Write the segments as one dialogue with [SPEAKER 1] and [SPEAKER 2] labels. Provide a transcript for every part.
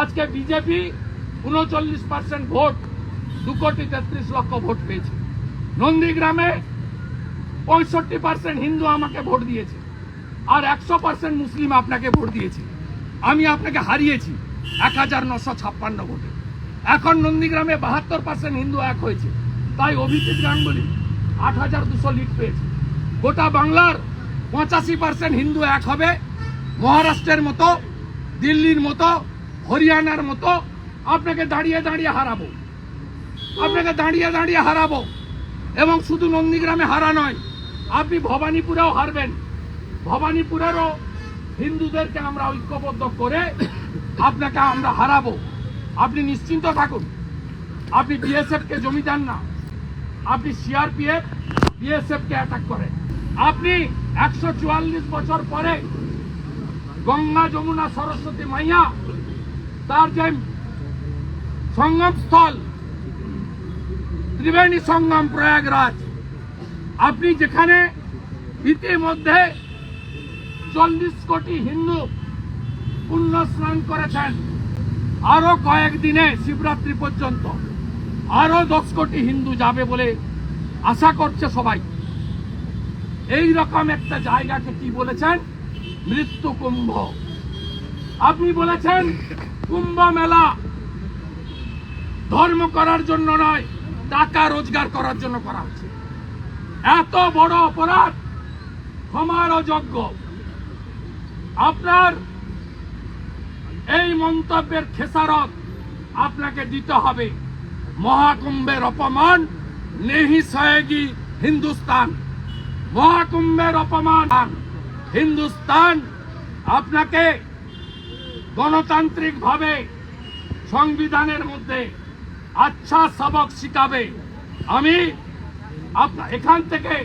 [SPEAKER 1] আজকে বিজেপি উনচল্লিশ percent vote দু কোটি তেত্রিশ লক্ষ ভোট পেয়েছে। নন্দীগ্রামে পঁয়ষট্টি পার্সেন্ট হিন্দু আমাকে ভোট দিয়েছে আর একশো পার্সেন্ট মুসলিম আপনাকে ভোট দিয়েছে। আমি আপনাকে হারিয়েছি এক হাজার নশো ছাপ্পান্ন ভোটে। এখন নন্দীগ্রামে বাহাত্তর পার্সেন্ট হিন্দু এক হয়েছে। তাই অভিজিৎ গাঙ্গুলি আট হাজার দুশো লিড পেয়েছে। গোটা বাংলার পঁচাশি পার্সেন্ট হিন্দু এক হবে। মহারাষ্ট্রের মতো, দিল্লির মতো হরিয়ানার মতো আপনাকে দাঁড়িয়ে দাঁড়িয়ে হারাবো। আপনাকে দাঁড়িয়ে দাঁড়িয়ে হারাবো। এবং শুধু নন্দীগ্রামে হারা নয়, আপনি ভবানীপুরেও হারবেন। ভবানীপুরেরও হিন্দুদেরকে আমরা ঐক্যবদ্ধ করে আপনাকে আমরা হারাবো। আপনি নিশ্চিন্ত থাকুন, আপনি বিএসএফ কে জমি দেন না। আপনি সিআরপিএফ বিএসএফ কে অ্যাটাক করেন। আপনি একশো চুয়াল্লিশ বছর পরে গঙ্গা যমুনা সরস্বতী মাইয়া তার যে সঙ্গম স্থল ত্রিবেণী সঙ্গম প্রয়াগরাজ, আপনি যেখানে ইতিমধ্যে চল্লিশ কোটি হিন্দু পুণ্য স্নান করেছেন, আরও কয়েকদিনে শিবরাত্রি পর্যন্ত, আরও দশ কোটি হিন্দু যাবে বলে আশা করছে সবাই। এই রকম একটা জায়গাকে কি বলেছেন? মৃত্যু কুম্ভ। আপনি বলেছেন কুম্ভ মেলা ধর্ম করার জন্য নয়, টাকা রোজগার করার জন্য করা হচ্ছে। এত বড় অপরাধ ক্ষমার অযোগ্য। আপনার এই মন্তব্যের খেসারত আপনাকে দিতে হবে। মহাকুম্ভের অপমান, নেহি সহেগি হিন্দুস্তান। মহাকুম্ভের অপমান, হিন্দুস্তান আপনাকে গণতান্ত্রিকভাবে সংবিধানের মধ্যে আচ্ছা সবক শিখাবে আমি আপনা এখান থেকে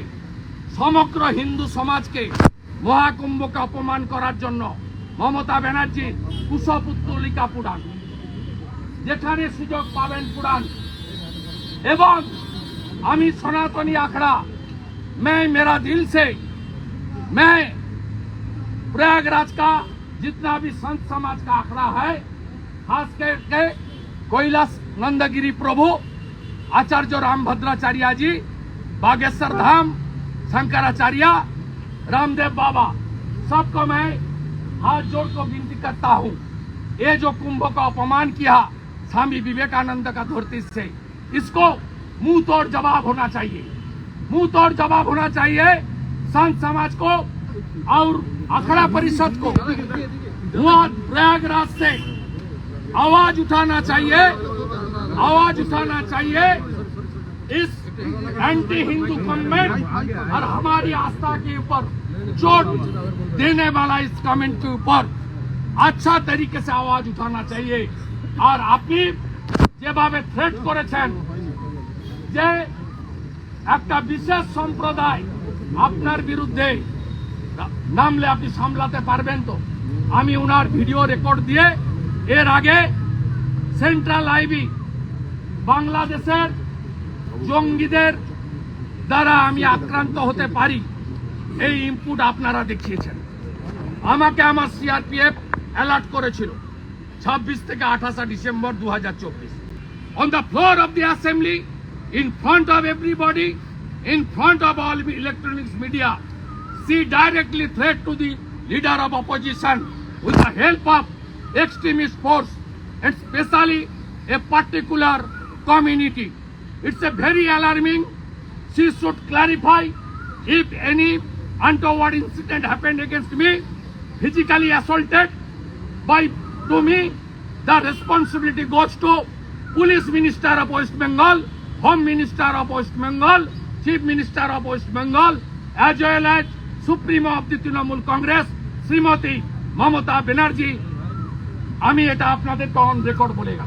[SPEAKER 1] সমগ্র হিন্দু সমাজকে মহাকুম্ভকে অপমান করার জন্য মমতা ব্যানার্জি কুশপুত্তলিকা পুরাণ যেখানে সুযোগ পাবেন পুরাণ এবং আমি সনাতনী আখড়া मैं मेरा दिल से मैं प्रयागराज का जितना भी संत समाज का आंकड़ा है, खास करके कैलाश नंदगिरी प्रभु, आचार्य राम भद्राचार्य जी, बागेश्वर धाम, शंकराचार्य, रामदेव बाबा, सबको मैं हाथ जोड़ को विनती करता हूँ। ये जो कुंभ का अपमान किया स्वामी विवेकानंद का धरती से, इसको मुँह तोड़ जवाब होना चाहिए। मुँह तोड़ जवाब होना चाहिए, संत समाज को और अखड़ा परिषद को वहाँ प्रयागराज से आवाज उठाना चाहिए आवाज उठाना चाहिए इस एंटी हिंदू कमेंट और हमारी आस्था के ऊपर चोट देने वाला इस कमेंट के ऊपर अच्छा तरीके से आवाज उठाना चाहिए আর আপনি যেভাবে থ্রেট করেছেন যে একটা বিশেষ সম্প্রদায় আপনার বিরুদ্ধে নামলে আপনি সামলাতে পারবেন তো। আমি ওনার ভিডিও রেকর্ড দিয়ে এর আগে সেন্ট্রাল আইবি বাংলাদেশের জঙ্গিদের দ্বারা আমি আক্রান্ত হতে পারি। এই ইনপুট আপনারা দেখিয়েছেন। আমাকে আমার সিআরপিএফ অ্যালার্ট করেছিল ছাব্বিশ থেকে আঠাশা ডিসেম্বর দু হাজার চব্বিশ। On the floor of the assembly, in front of everybody, in front of all electronics media, she directly threat to the leader of opposition with the help of extremist force and especially a particular community. It's a very alarming. She should clarify if any untoward incident happened against me, physically assaulted by to me, the responsibility goes to Police Minister of West Bengal, Home Minister of West Bengal, Chief Minister of West Bengal, as well as Supremo of the Trinamool Congress, Shrimati Mamata Banerjee, আমি এটা আপনাদের on record বলে গেলাম।